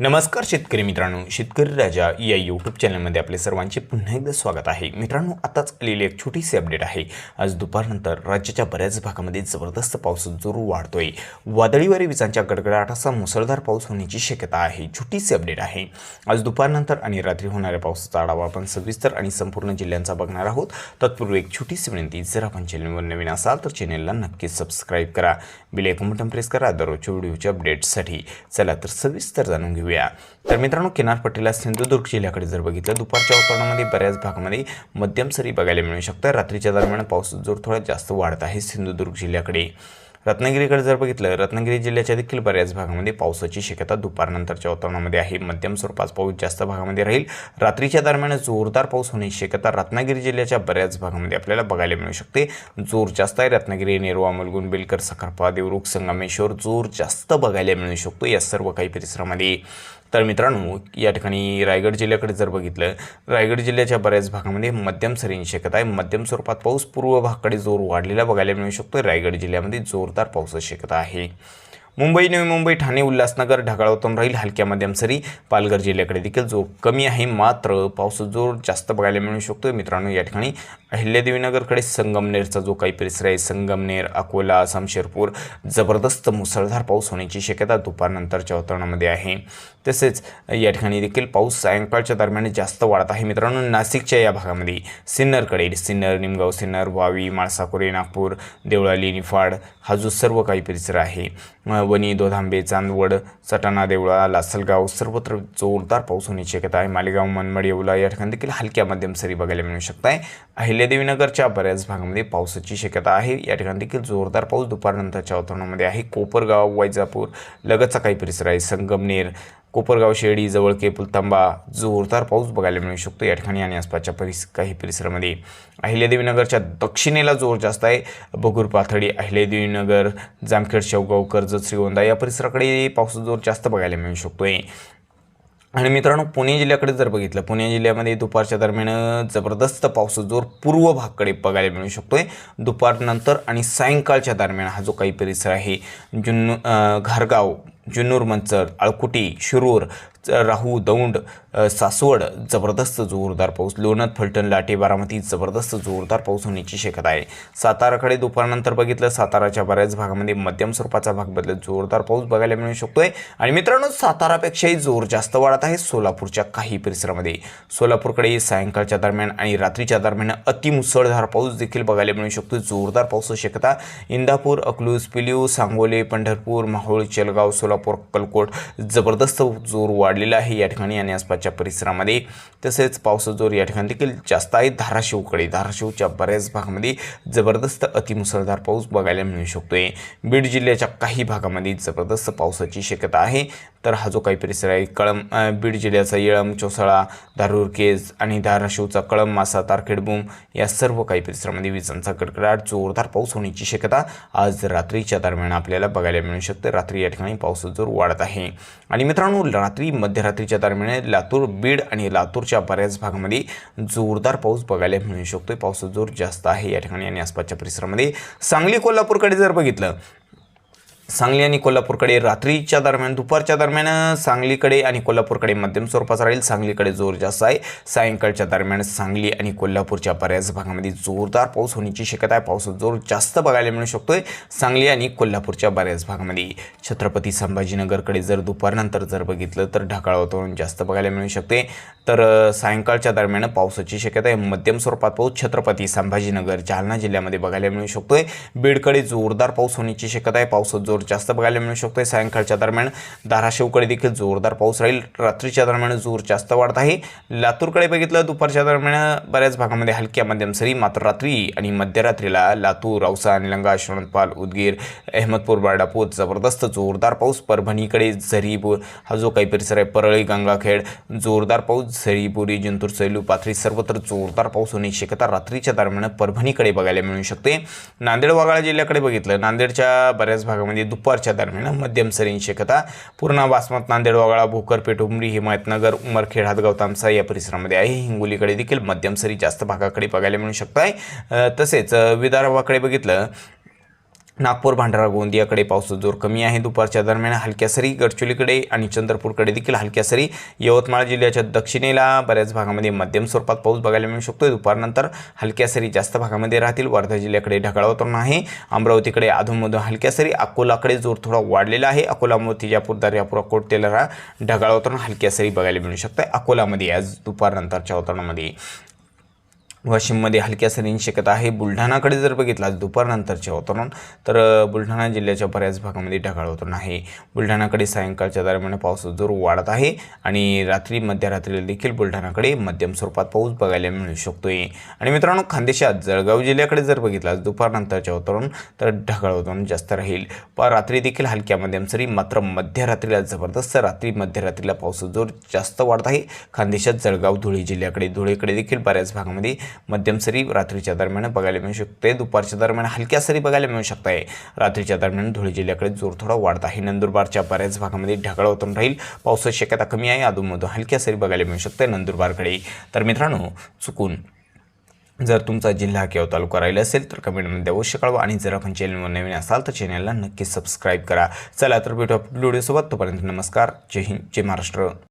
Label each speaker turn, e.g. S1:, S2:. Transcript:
S1: नमस्कार शेतकरी मित्रांनो शेतकरी राजा या यूट्यूब चॅनलमध्ये आपले सर्वांचे पुन्हा एकदा स्वागत आहे. मित्रांनो आताच आलेली एक छोटीशी अपडेट आहे. आज दुपारनंतर राज्याच्या बऱ्याच भागामध्ये जबरदस्त पाऊस जोर वाढतोय. वादळी वारे विजांच्या गडगडाटाचा मुसळधार पाऊस होण्याची शक्यता आहे. छोटीशी अपडेट आहे. आज दुपारनंतर आणि रात्री होणाऱ्या पावसाचा आढावा आपण सविस्तर आणि संपूर्ण जिल्ह्यांचा बघणार आहोत. तत्पूर्वी एक छोटीशी विनंती जर आपण चॅनलवर नवीन असाल तर चॅनलला नक्कीच सबस्क्राईब करा. बिल बटन प्रेस करा. दररोजच्या व्हिडिओच्या अपडेट्ससाठी चला तर सविस्तर जाणून घेऊ घेऊया तर मित्रांनो किनारपट्टीला सिंधुदुर्ग जिल्ह्याकडे जर बघितलं दुपारच्या वातावरणामध्ये बऱ्याच भागामध्ये मध्यम सरी बघायला मिळू शकतात. रात्रीच्या दरम्यान पाऊस जोर थोडा जास्त वाढत आहे सिंधुदुर्ग जिल्ह्याकडे. रत्नागिरीकडे जर बघितलं रत्नागिरी जिल्ह्याच्या देखील बऱ्याच भागामध्ये पावसाची शक्यता दुपारनंतरच्या वातावरणामध्ये आहे. मध्यम स्वरूपात पाऊस जास्त भागामध्ये राहील. रात्रीच्या दरम्यान जोरदार पाऊस होण्याची शक्यता रत्नागिरी जिल्ह्याच्या बऱ्याच भागामध्ये आपल्याला बघायला मिळू शकते. जोर जास्त आहे रत्नागिरी नेरवा मुलगुण बेलकर सखरपा देवरुख संगमेश्वर जोर जास्त बघायला मिळू शकतो या सर्व काही परिसरामध्ये. तर मित्रांनो या ठिकाणी रायगड जिल्ह्याकडे जर बघितलं रायगड जिल्ह्याच्या बऱ्याच भागामध्ये मध्यम सरींची शक्यता आहे. मध्यम स्वरूपात पाऊस पूर्व भागाकडे जोर वाढलेला बघायला मिळू शकतो. रायगड जिल्ह्यामध्ये जोरदार पावसाची शक्यता आहे. मुंबई नवी मुंबई ठाणे उल्हासनगर ढगाळोत्तम राहील. हलक्या मध्यम सरी. पालघर जिल्ह्याकडे देखील जोर कमी आहे. मात्र पाऊस जोर जास्त बघायला मिळू शकतो मित्रांनो या ठिकाणी अहिल्यादेवीनगरकडे संगमनेरचा जो काही परिसर आहे संगमनेर अकोला समशेरपूर जबरदस्त मुसळधार पाऊस होण्याची शक्यता दुपारनंतरच्या वातावरणामध्ये आहे. तसेच या ठिकाणी देखील पाऊस सायंकाळच्या दरम्यान जास्त वाढत आहे. मित्रांनो नाशिकच्या या भागामध्ये सिन्नरकडे सिन्नर निमगाव सिन्नर वावी माळसाकोरे नागपूर देवळाली निफाड हा जो सर्व काही परिसर आहे वणी दोधांबे चांदवड सटाणा देवळा लासलगाव सर्वत्र जोरदार पाऊस होण्याची शक्यता आहे. मालेगाव मनमाड येवला या ठिकाणी देखील हलक्या मध्यम सरी बघायला मिळू शकत आहे अहिल्यादेवीनगरच्या बऱ्याच भागामध्ये पावसाची शक्यता आहे. या ठिकाणी देखील जोरदार पाऊस दुपारनंतरच्या वातावरणामध्ये आहे. कोपरगाव वैजापूर लगतचा काही परिसर आहे. संगमनेर कोपरगाव शेळी केपूल पुलतांबा जोरदार पाऊस बघायला मिळू शकतो. या ठिकाणी आणि आसपासच्या परिस काही परिसरामध्ये अहिल्यादेवीनगरच्या दक्षिणेला जोर जास्त आहे. बगूर पाथडी अहिल्यादेवीनगर जामखेड शेवगाव कर्जत श्रीगोंदा या परिसराकडे पावसाचा जोर जास्त बघायला मिळू शकतोय. आणि मित्रांनो पुणे जिल्ह्याकडे जर बघितलं पुणे जिल्ह्यामध्ये दुपारच्या दरम्यान जबरदस्त पाऊस जोर पूर्व भागकडे बघायला मिळू शकतोय. दुपारनंतर आणि सायंकाळच्या दरम्यान हा जो काही परिसर आहे जुन्नू घरगाव घारगाव जुन्नूर मंचर अळकुटी शिरूर राहू दौंड सासवड जबरदस्त जोरदार पाऊस लोणत फलटण लाटे बारामती जबरदस्त जोरदार पाऊस होण्याची शक्यता आहे. साताराकडे दुपारनंतर बघितलं साताराच्या बऱ्याच भागामध्ये मध्यम स्वरूपाचा भाग बदलत जोरदार पाऊस बघायला मिळू शकतोय. आणि मित्रांनो सातारापेक्षाही जोर जास्त वाढत आहे सोलापूरच्या काही परिसरामध्ये. सोलापूरकडे सायंकाळच्या दरम्यान आणि रात्रीच्या दरम्यान अतिमुसळधार पाऊस देखील बघायला मिळू शकतो जोरदार पाऊस शक्यता इंदापूर अकलूज पिलिऊ सांगोले पंढरपूर माहोळ चेलगाव सोलापूर अक्कलकोट जबरदस्त जोर वाढ वाढलेला आहे या ठिकाणी आणि आसपासच्या परिसरामध्ये. तसेच पावसाचा जोर या ठिकाणी देखील जास्त आहे. धाराशिवकडे धाराशिवच्या बऱ्याच भागामध्ये जबरदस्त अतिमुसळधार पाऊस बघायला मिळू शकतोय. बीड जिल्ह्याच्या काही भागामध्ये जबरदस्त पावसाची शक्यता आहे. तर हा जो काही परिसर आहे कळम बीड जिल्ह्याचा येळम चोसाळा धारूर केज आणि धाराशिवचा कळम मासा तारखेडबूम या सर्व काही परिसरामध्ये विजांचा कडकडाट जोरदार पाऊस होण्याची शक्यता आज रात्रीच्या दरम्यान आपल्याला बघायला मिळू शकते. रात्री या ठिकाणी पाऊस जोर वाढत आहे. आणि मित्रांनो रात्री मध्यरात्रीच्या दरम्यान लातूर बीड आणि लातूरच्या बऱ्याच भागामध्ये जोरदार पाऊस बघायला मिळू शकतो पावसाचा जोर जास्त आहे या ठिकाणी आणि आसपासच्या परिसरामध्ये. सांगली कोल्हापूरकडे जर बघितलं सांगली आणि कोल्हापूरकडे रात्रीच्या दरम्यान दुपारच्या दरम्यान सांगलीकडे आणि कोल्हापूरकडे मध्यम स्वरूपाचा राहील. सांगलीकडे जोर जास्त आहे. सायंकाळच्या दरम्यान सांगली आणि कोल्हापूरच्या बऱ्याच भागामध्ये जोरदार पाऊस होण्याची शक्यता आहे. पावसाचा जोर जास्त बघायला मिळू शकतोय. सांगली आणि कोल्हापूरच्या बऱ्याच भागामध्ये छत्रपती संभाजीनगरकडे जर दुपारनंतर जर बघितलं तर ढगाळ वातावरण जास्त बघायला मिळू शकते. तर सायंकाळच्या दरम्यान पावसाची शक्यता आहे. मध्यम स्वरूपात पाऊस छत्रपती संभाजीनगर जालना जिल्ह्यामध्ये बघायला मिळू शकतोय. बीडकडे जोरदार पाऊस होण्याची शक्यता आहे. पावसाचा जोर जास्त बघायला मिळू शकतो आहे सायंकाळच्या दरम्यान धाराशिवकडे देखील जोरदार पाऊस राहील. रात्रीच्या दरम्यान जोर जास्त वाढत आहे. लातूरकडे बघितलं दुपारच्या दरम्यान बऱ्याच भागामध्ये हलक्या मध्यम सरी मात्र रात्री आणि मध्यरात्रीला लातूर औसा निलंगा शरणपाल उदगीर अहमदपूर बारडापूर जबरदस्त जोरदार पाऊस. परभणीकडे झरीपूर हा जो काही परिसर आहे परळी गंगाखेड जोरदार पाऊस. झरीपुरी जिंतूर सैलू पाथरी सर्वत्र जोरदार पाऊस होण्याची शक्यता रात्रीच्या दरम्यान परभणीकडे बघायला मिळू शकते. नांदेड वाघाळा जिल्ह्याकडे बघितलं नांदेडच्या बऱ्याच भागामध्ये दुपारच्या दरम्यान मध्यम सरींची शक्यता. पूर्णा बासमत नांदेड वगळा भोकर पेठ उमरी हिमायतनगर उमरखेड हातगाव तामसा या परिसरामध्ये आहे. हिंगोलीकडे देखील मध्यम सरी जास्त भागाकडे बघायला मिळू शकत आहे तसेच विदारभाकडे विदर्भाकडे बघितलं नागपूर भांडारा गोंदियाकडे पावसाचा जोर कमी आहे. दुपारच्या दरम्यान हलक्या सरी गडचिरोलीकडे आणि चंद्रपूरकडे देखील हलक्या सरी. यवतमाळ जिल्ह्याच्या दक्षिणेला बऱ्याच भागामध्ये मध्यम स्वरूपात पाऊस बघायला मिळू शकतो दुपारनंतर हलक्या सरी जास्त भागामध्ये राहतील. वर्धा जिल्ह्याकडे ढगाळ वातावरण आहे. अमरावतीकडे अधूनमधून हलक्या सरी. अकोलाकडे जोर थोडा वाढलेला आहे. अकोला तिजापूर दर्यापूर अकोट तेलारा ढगाळ वातावरण हलक्या सरी बघायला मिळू शकतं अकोलामध्ये आज दुपारनंतरच्या वातावरणामध्ये वाशिममध्ये हलक्या सरींची शक्यता आहे. बुलढाणाकडे जर बघितला दुपारनंतरचे वातावरण तर बुलढाणा जिल्ह्याच्या बऱ्याच भागामध्ये ढगाळ वातावरण आहे. बुलढाणाकडे सायंकाळच्या दरम्यान पाऊस जोर वाढत आहे आणि रात्री मध्यरात्रीला देखील बुलढाणाकडे मध्यम स्वरूपात पाऊस बघायला मिळू शकतोय. आणि मित्रांनो खानदेशात जळगाव जिल्ह्याकडे जर बघितला दुपारनंतरचे दुपारनंतरच्या वातावरण तर ढगाळ वातावरण जास्त राहील. पण रात्री देखील हलक्या मध्यम सरी मात्र मध्यरात्रीला जबरदस्त रात्री मध्यरात्रीला पाऊस जोर जास्त वाढत आहे. खानदेशात जळगाव धुळे जिल्ह्याकडे धुळेकडे देखील बऱ्याच भागामध्ये मध्यम सरी रात्रीच्या दरम्यान बघायला मिळू शकते. दुपारच्या दरम्यान हलक्या सरी बघायला मिळू शकत आहे रात्रीच्या दरम्यान धुळे जिल्ह्याकडे जोर थोडा वाढत आहे. नंदुरबारच्या बऱ्याच भागामध्ये ढगाळ होतून राहील. पावसाची शक्यता कमी आहे. अधूनमधून हलक्या सरी बघायला मिळू शकते नंदुरबारकडे. तर मित्रांनो चुकून जर तुमचा जिल्हा किंवा तालुका राहिला असेल तर कमेंटमध्ये अवश्य कळवा आणि जर आपण चॅनलवर नवीन असाल तर चॅनलला नक्की सबस्क्राईब करा. चला तर भेटू आपल्या व्हिडिओसोबत तोपर्यंत नमस्कार. जय हिंद. जय महाराष्ट्र.